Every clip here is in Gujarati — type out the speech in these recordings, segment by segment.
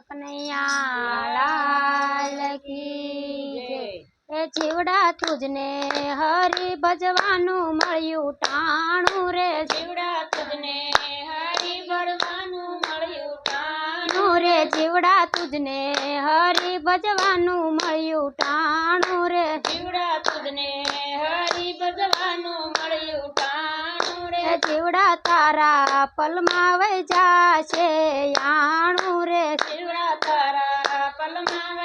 કનૈયા લાલ કી એ જીવડા તુજને હરી ભજવાનું મળ્યું ટાણું રે. જીવડા તુજને હરી ભરવાનું મળ્યું ટાણું રે. જીવડા તુજને હરી ભજવાનું મળ્યું ટાણું રે. જીવડા તુજને હરી ભજવાનું મળ્યું જીવડા તારા પલમાં વહી જાશે યાણું રે શિવડા તારા પલમાં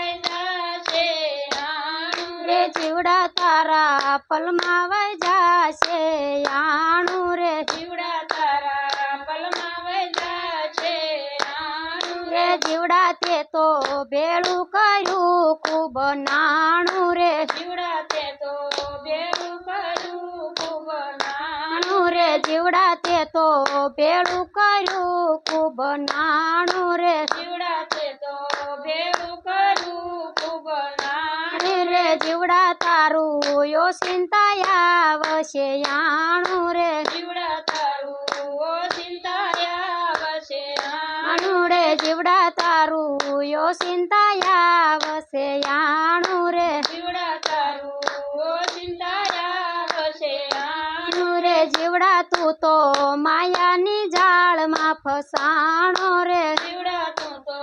રે. જીવડા તારા વહી જાશે યાણું રે. જીવડા તારા પલમાં વૈદા છે આણું રે. રે જીવડા તે તો ભેળું કર્યું ખૂબ નાણું રે જીવડા તે તો બેરું કર્યું ખૂબ નાણું નાણું રે તે તો ભેળું કર્યું ખૂબ નાણું રે. જીવડા તે તો ભેળું કર્યું ખૂબ નાણું રે જીવડા તારું યો ચિંતા આવશે આણું રે. જીવડા તારું ઓ ચિંતાયા વસે આણું રે જીવડા તારું યો ચિંતા આવશે યાણું રે જીવડા તારું ઓ ચિંતાયા વસે આણું નાણું રે જીવડા તું તો માયાની જાળમાં ફસાણો રે. જીવડા તું તો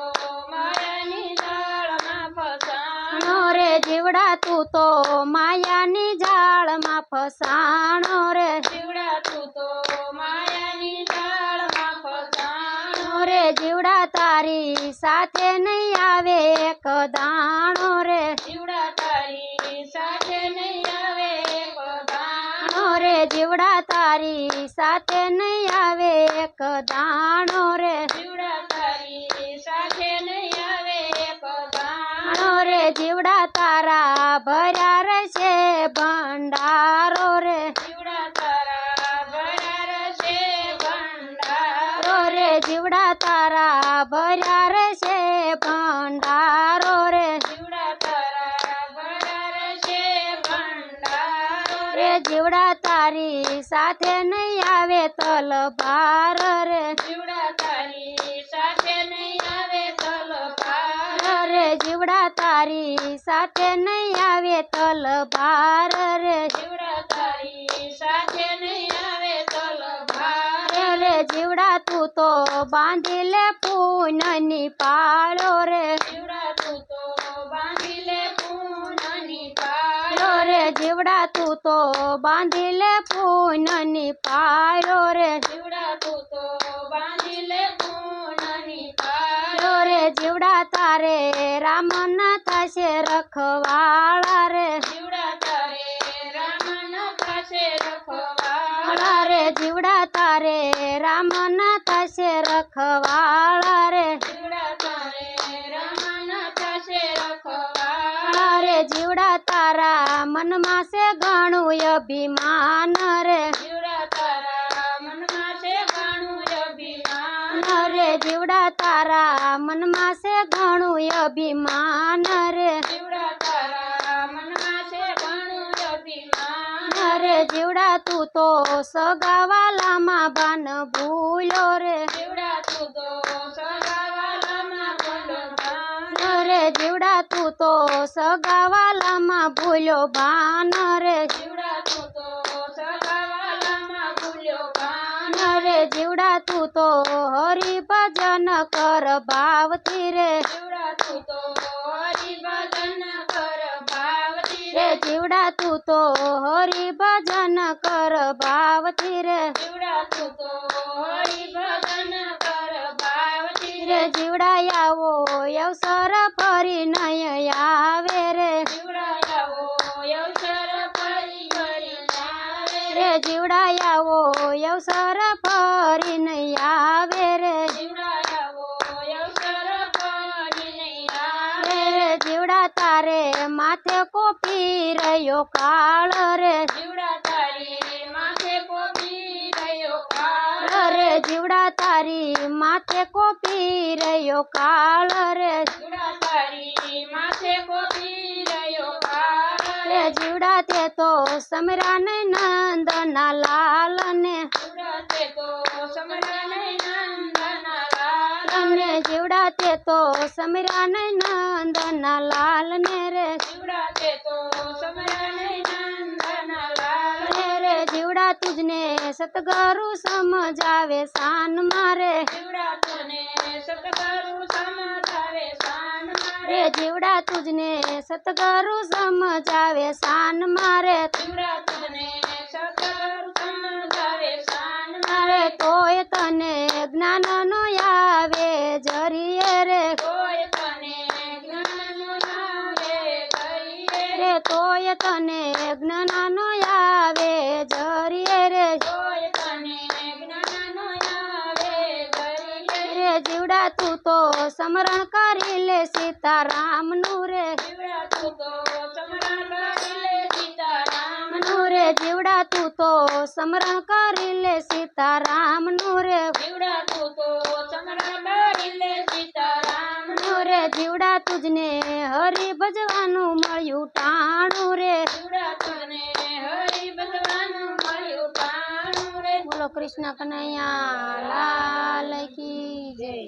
માયાની જાળમાં ફસાણો રે. જીવડા તું તો માયાની જાળમાં ફસાણો રે. જીવડા તું તો માયાની જાળમાં ફસાણો નો રે. જીવડા તારી સાથે નહીં આવે એક દાણો રે. જીવડા તારી સાથે નહીં આવે પધાણો નો રે જીવડા તારી સાથે નહીં આવે એક દાણો રે. જીવડા તારી સાથે નહીં આવે એક દાણો રે જીવડા તારા ભર્યા રહેશે ભંડારો રે. જીવડા તારા ભર્યા રહેશે ભંડારો રે. જીવડા તારા ભર્યા રહેશે ભંડારો રે જીવડા તારા ભર્યા રહેશે ભંડારો રે જીવડા તારી સાથે નહીં આવે તલભાર રે. જીવડા તારી સાથે નહીં આવે તલભાર રે જીવડા તારી સાથે નહીં આવે તલભાર રે. જીવડા તારી સાથે નહીં આવે તલભાર રે રે જીવડા તું તો બાંધી લે પૂનની પાળો રે જીવડા તું તો બાંધી લે પૂનની પાળ લો રે જીવડા તું બાંધી લે પૂનની પારો રે. જીવડા તું તો બાંધી લે પૂનની લો રે. જીવડા તારે રામના થશે રખવાળા રે. જીવડા તારે રામના પાસે રખવાળ રે જીવડા તારે રામના થશે રખવાળા રે જીવડા તારે રામના પાસે રખવાળ વાળા રે જીવડા તારા મનમાં છે ઘણું અભિમાન રે. જીવડા તારા મનમાં છે ઘણું અભિમાન રે. જીવડા તારા મનમાં છે ઘણું અભિમાન રે. જીવડા તારા મનમાં છે ઘણું અભિમાન રે. જીવડા તું તો સગાવાલામાં બાન ભૂલ્યો રે જીવડા તું તો સગાવાલામાં ભલવાન રે જીવડા તું તો સગાવાલામાં ભૂલ્યો ભાન રે જીવડા તું તો સગાવાલામાં ભૂલ્યો ભાન રે જીવડા તું તો હરિભજન કર ભાવથી રે જીવડા તું તો હરિભજન કર ભાવથી રે જીવડા તું તો હરિભજન કર ભાવથી રે જીવડા તું તો હરિભજન કર ભાવથી રે રે જીવડા આવો અવસર ફરી નય આવે રે જીવડા આવો અવસર ફરી ફરી આવે રે રે જીવડા આવો અવસર ફરી નય આવે રે જીવડા આવો અવસર ફરી નહીં આવે રે રે જીવડા તારે માથે કોપી રહ્યો કાળ રે. જીવડા તારી માથે કોપી રહ્યો કાળ રે જીવડા તારી માથે કોપી રહ્યો કાળ રે. જીવડા તારી માથે કોપી રહ્યો કાળ રે જીવડા તે તો સમરાન નંદના લાલ ને જીવડા તે તો સમરા નહીં નંદના લાલ ને જીવડા તે તો સમીરા ને નંદના લાલ ને રે. જીવડા તે નહીં નંદના લાલ ને રે. જીવડા તુજને સતગરુ સમજાવે શાન મારે. જીવડા તને સતગરુ સમજાવે શાન મારે. રે જીવડા તુજને સતગરુ સમજાવે શાન મારે. જીવડા તને સતગરુ સમજાવે શાન મારે. તોય તને જ્ઞાન નો આવે જરીએ રે કોઈ તને જ્ઞાનનો આવે કરીએ રે તોય તને જ્ઞાન નો આવે જરીએ રે કોઈ તને જ્ઞાનનો આવે કરીએ રે જીવડા તું તો સમરણ કરી લે સીતારામનું રે જીવડા તું તો સમરણ કરી લે સીતારામનું રે જીવડા તું તો સમરણ કરી લે સીતારામનું રે જીવડા તું તો સમરણ કરી લે સીતારામનું રે જીવડા તુજને હરી ભજવાનું મળ્યું ટાણું રે. બોલો કૃષ્ણ કનૈયા લાલ કી જય.